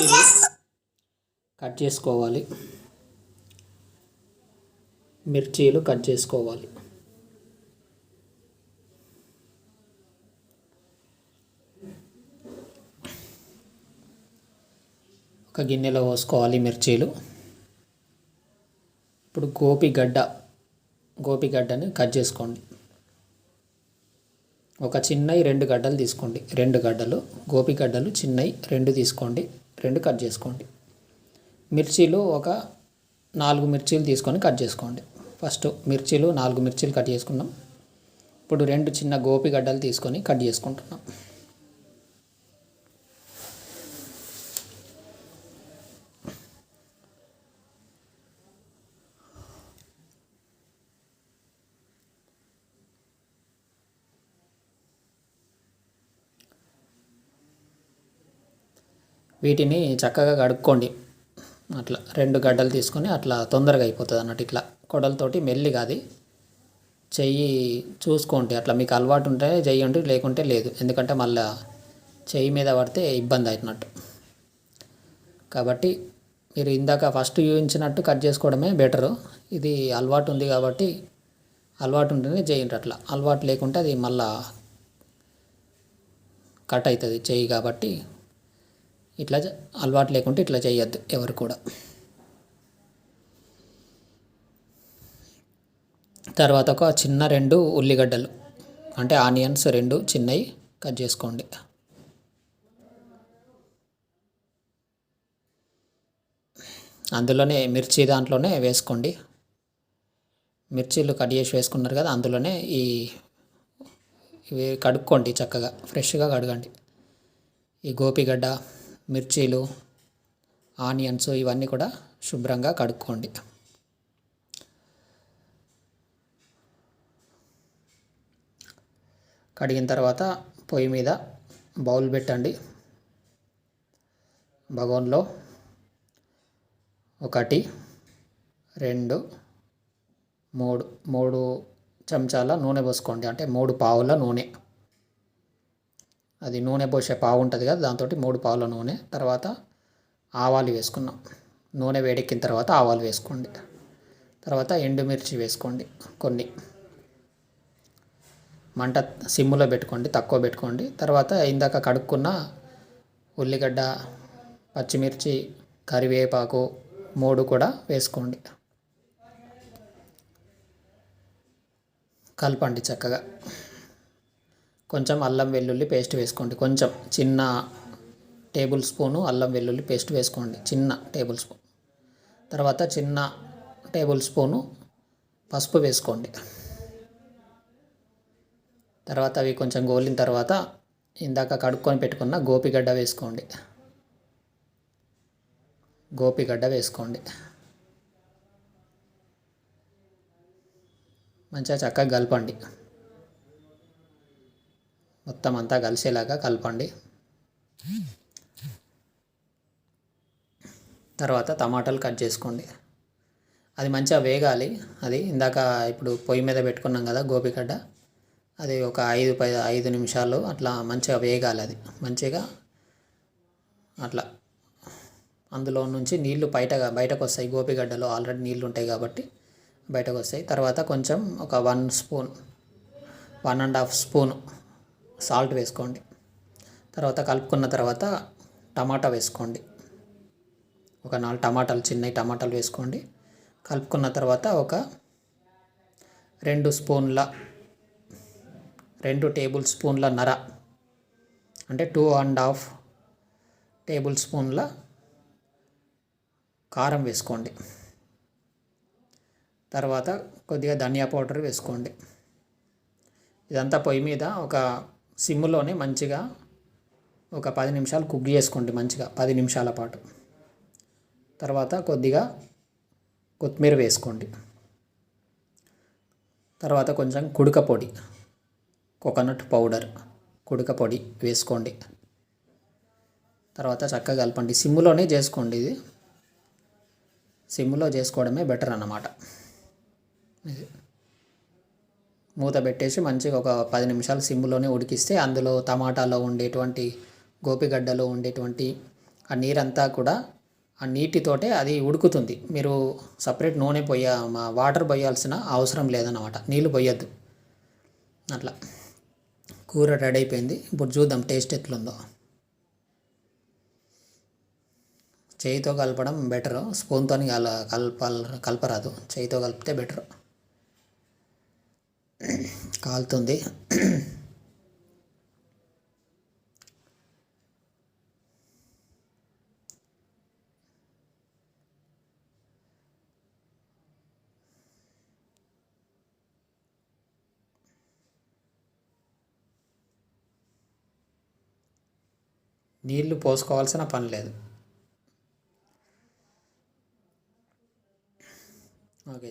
మిర్చీలు కట్ చేసుకోవాలి. మిర్చీలు కట్ చేసుకోవాలి. ఒక గిన్నెలో పోసుకోవాలి మిర్చీలు. ఇప్పుడు గోపిగడ్డ గోపిగడ్డని కట్ చేసుకోండి. ఒక చిన్నవి రెండు గడ్డలు తీసుకోండి. రెండు గడ్డలు గోపిగడ్డలు చిన్నవి రెండు తీసుకోండి. రెండు కట్ చేసుకోండి. మిర్చీలు ఒక నాలుగు మిర్చీలు తీసుకొని కట్ చేసుకోండి. ఫస్ట్ మిర్చీలు నాలుగు మిర్చీలు కట్ చేసుకున్నాం. ఇప్పుడు రెండు చిన్న గోపిగడ్డలు తీసుకొని కట్ చేసుకుంటున్నాం. వీటిని చక్కగా కడుక్కోండి. అట్లా రెండు గడ్డలు తీసుకొని అట్లా తొందరగా అయిపోతుంది అన్నట్టు ఇట్లా కొడలతోటి మెల్లిగా అది చెయ్యి చూసుకోండి. అట్లా మీకు అలవాటు ఉంటే చెయ్యండి లేకుంటే లేదు. ఎందుకంటే మళ్ళా చెయ్యి మీద పడితే ఇబ్బంది అవుతున్నట్టు కాబట్టి మీరు ఇందాక ఫస్ట్ చూపించినట్టు కట్ చేసుకోవడమే బెటరు. ఇది అలవాటు ఉంది కాబట్టి అలవాటు ఉంటేనే చేయండి అట్లా. అలవాటు లేకుంటే అది మళ్ళా కట్ అవుతుంది చెయ్యి కాబట్టి. ఇట్లా అలవాటు లేకుంటే ఇట్లా చేయొద్దు ఎవరు కూడా. తర్వాత ఒక చిన్న రెండు ఉల్లిగడ్డలు అంటే ఆనియన్స్ రెండు చిన్నవి కట్ చేసుకోండి. అందులోనే మిర్చి దాంట్లోనే వేసుకోండి. మిర్చీలు కట్ చేసి వేసుకున్నారు కదా అందులోనే ఈ ఇవి కడుక్కోండి చక్కగా ఫ్రెష్గా కడగండి. ఈ గోపిగడ్డ మిర్చీలు ఆనియన్స్ ఇవన్నీ కూడా శుభ్రంగా కడుక్కోండి. కడిగిన తర్వాత పొయ్యి మీద బౌల్ పెట్టండి. బగోన్లో ఒకటి రెండు మూడు మూడు చెంచాల నూనె పోసుకోండి. అంటే మూడు పావుల నూనె. అది నూనె పోసే పావు ఉంటుంది కదా దాంతో మూడు పావుల నూనె తర్వాత ఆవాలు వేసుకున్నాం. నూనె వేడెక్కిన తర్వాత ఆవాలు వేసుకోండి. తర్వాత ఎండుమిర్చి వేసుకోండి కొన్ని. మంట సిమ్ములో పెట్టుకోండి తక్కువ పెట్టుకోండి. తర్వాత ఇందాక కడుక్కున్న ఉల్లిగడ్డ పచ్చిమిర్చి కరివేపాకు మూడు కూడా వేసుకోండి. కలపండి చక్కగా. కొంచెం అల్లం వెల్లుల్లి పేస్ట్ వేసుకోండి. కొంచెం చిన్న టేబుల్ స్పూను అల్లం వెల్లుల్లి పేస్ట్ వేసుకోండి. చిన్న టేబుల్ స్పూన్ తర్వాత చిన్న టేబుల్ స్పూను పసుపు వేసుకోండి. తర్వాత అవి కొంచెం గోలిన తర్వాత ఇందాక కడుక్కొని పెట్టుకున్న గోపిగడ్డ వేసుకోండి. గోపిగడ్డ వేసుకోండి. మంచిగా చక్కగా కలపండి. మొత్తం అంతా కలిసేలాగా కలపండి. తర్వాత టమాటాలు కట్ చేసుకోండి. అది మంచిగా వేగాలి. అది ఇందాక ఇప్పుడు పొయ్యి మీద పెట్టుకున్నాం కదా గోపిగడ్డ అది ఒక ఐదు పై ఐదు నిమిషాలు అట్లా మంచిగా వేగాలి అది. మంచిగా అట్లా. అందులో నుంచి నీళ్ళు బయటగా బయటకు వస్తాయి. గోపిగడ్డలో ఆల్రెడీ నీళ్ళు ఉంటాయి కాబట్టి బయటకు వస్తాయి. తర్వాత కొంచెం ఒక one spoon one and half spoon salt వేసుకోండి. తర్వాత కలుపుకున్న తర్వాత టమాటా వేసుకోండి. ఒక నాలుగు టమాటాలు చిన్న టమాటాలు వేసుకోండి. కలుపుకున్న తర్వాత ఒక రెండు స్పూన్ల రెండు టేబుల్ స్పూన్ల నర అంటే టూ అండ్ హాఫ్ టేబుల్ స్పూన్ల కారం వేసుకోండి. తర్వాత కొద్దిగా ధనియా పౌడర్ వేసుకోండి. ఇదంతా పొయ్యి మీద ఒక సిమ్లోనే మంచిగా ఒక పది నిమిషాలు కుక్ చేసుకోండి మంచిగా పది నిమిషాల పాటు. తర్వాత కొద్దిగా కొత్తిమీర వేసుకోండి. తర్వాత కొంచెం కుడక పొడి కోకోనట్ పౌడర్ కుడక పొడి వేసుకోండి. తర్వాత చక్కగా కలపండి. సిమ్లోనే చేసుకోండి ఇది. సిమ్లో చేసుకోవడమే బెటర్ అన్నమాట. ఇది. మూత పెట్టేసి మంచిగా ఒక పది నిమిషాలు సిమ్లోనే ఉడికిస్తే అందులో టమాటాలో ఉండేటువంటి గోపిగడ్డలో ఉండేటువంటి ఆ నీరంతా కూడా ఆ నీటితోటే అది ఉడుకుతుంది. మీరు సపరేట్ నూనె పోయ మా వాటర్ పోయాల్సిన అవసరం లేదన్నమాట. నీళ్ళు పోయొద్దు. అట్లా. కూర రెడీ అయిపోయింది. ఇప్పుడు చూద్దాం టేస్ట్ ఎట్లుందో. చేయితో కలపడం బెటర్. స్పూన్తో కల కలపాల కలపరాదు. చేయితో కలిపితే బెటర్. కాలుతుంది. నీళ్ళు పోసుకోవాల్సిన పని లేదు. ఓకే.